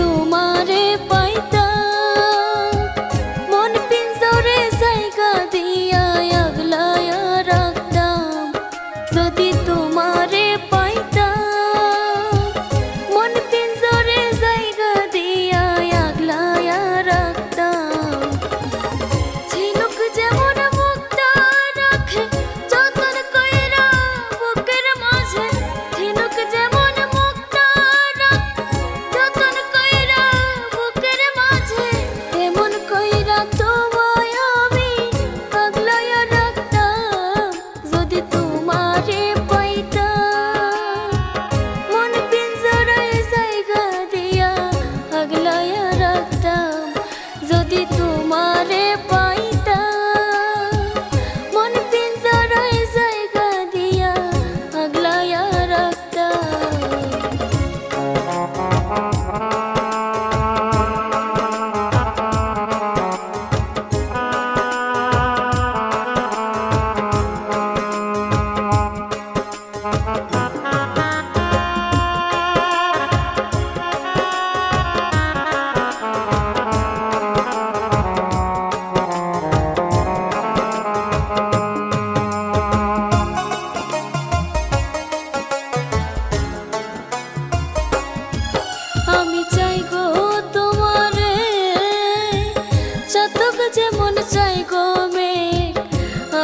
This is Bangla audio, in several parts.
তোমারে পাইতা মন পিঞ্জরে জায়গা দিয়া আগলায়া রাখতাম। যদি তোমারে যদি তোমারে পাইতাম মন পিঞ্জরায় জায়গা দিয়া আগলায়া রাখতাম। আমি চাতক যেমন চাই গো মেঘ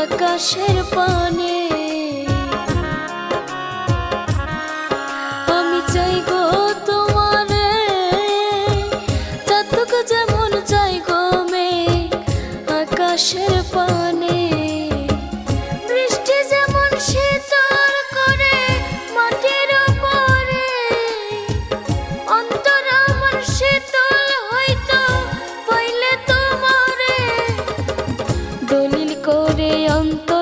আকাশের পানে। করে অন্ত